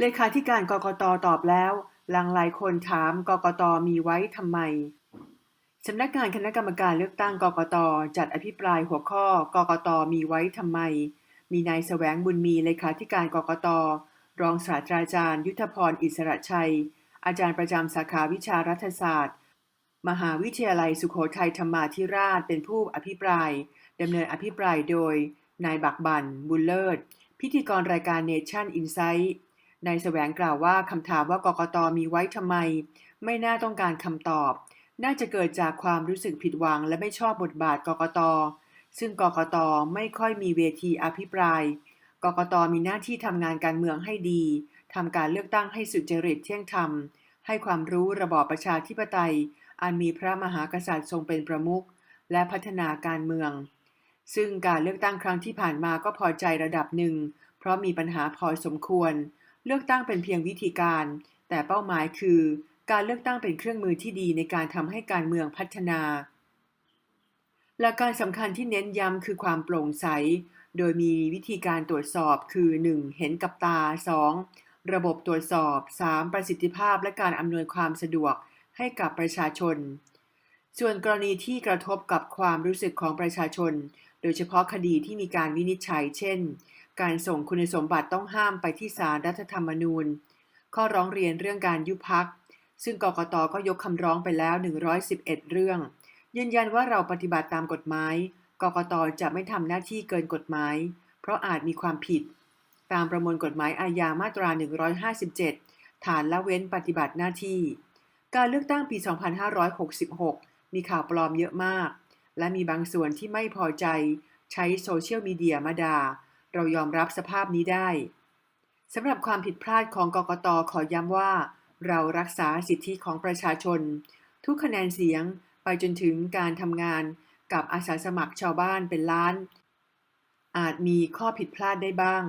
เลขาธิการกกตตอบแล้ว หลังหลายคนถามกกตมีไว้ทำไมสำนักงานคณะกรรมการเลือกตั้งกกตจัดอภิปรายหัวข้อกกตมีไว้ทำไม มีนายแสวงบุญมีเลขาธิการกกตรองศาสตราจารย์ ยุทธพรอิสระชัย อาจารย์ประจำสาขาวิชารัฐศาสตร์ มหาวิทยาลัยสุโขทัยธรรมาธิราชเป็นผู้อภิปรายดำเนินอภิปรายโดย นายบักบันบุญเลิศ พิธีกรรายการ Nation Insight ายแสวงกล่าวว่าคำถามว่ากกตมีไว้ทำไม ไม่น่าต้องการคำตอบ น่าจะเกิดจากความรู้สึกผิดหวังและไม่ชอบบทบาทกกต ซึ่งกกตไม่ค่อยมีเวทีอภิปราย กกตมีหน้าที่ทำงานการเมืองให้ดีทำการเลือกตั้งให้สุจริตเที่ยงธรรม ให้ความรู้ระบอบประชาธิปไตย อันมีพระมหากษัตริย์ทรงเป็นประมุขและพัฒนาการเมือง ซึ่งการเลือกตั้งครั้งที่ผ่านมาก็พอใจระดับหนึ่ง เพราะมีปัญหาพอสมควร เลือกตั้งเป็นเพียงวิธีการ แต่เป้าหมายคือ การเลือกตั้งเป็นเครื่องมือที่ดีในการทำให้การเมืองพัฒนาหลักการสำคัญที่เน้นย้ำคือความโปร่งใส โดยมีวิธีการตรวจสอบคือ 1. เห็นกับตา 2. ระบบตรวจสอบ 3. ประสิทธิภาพและการอำนวยความสะดวกให้กับประชาชน ส่วนกรณีที่กระทบกับความรู้สึกของประชาชน โดยเฉพาะคดีที่มีการวินิจฉัย เช่น การส่งคุณสมบัติต้องห้ามไปที่ศาลรัฐธรรมนูญ ข้อร้องเรียนเรื่องการยุบพัก ซึ่งกกตก็ยกคำร้องไปแล้ว 111 เรื่อง ยืนยันว่าเราปฏิบัติตามกฎหมาย กกตจะไม่ทำหน้าที่เกินกฎหมาย เพราะอาจมีความผิด ตามประมวลกฎหมายอาญามาตรา 157 ฐานละเว้นปฏิบัติหน้าที่ การเลือกตั้งปี 2566 มีข่าวปลอมเยอะมาก และมีบางส่วนที่ไม่พอใจ ใช้โซเชียลมีเดียมาด่า เรายอมรับสภาพนี้ได้สำหรับความผิดพลาดของกกตขอย้ำว่า เรารักษาสิทธิของประชาชน ทุกคะแนนเสียงไปจนถึงการทำงานกับอาสาสมัครชาวบ้านเป็นล้าน อาจมีข้อผิดพลาดได้บ้าง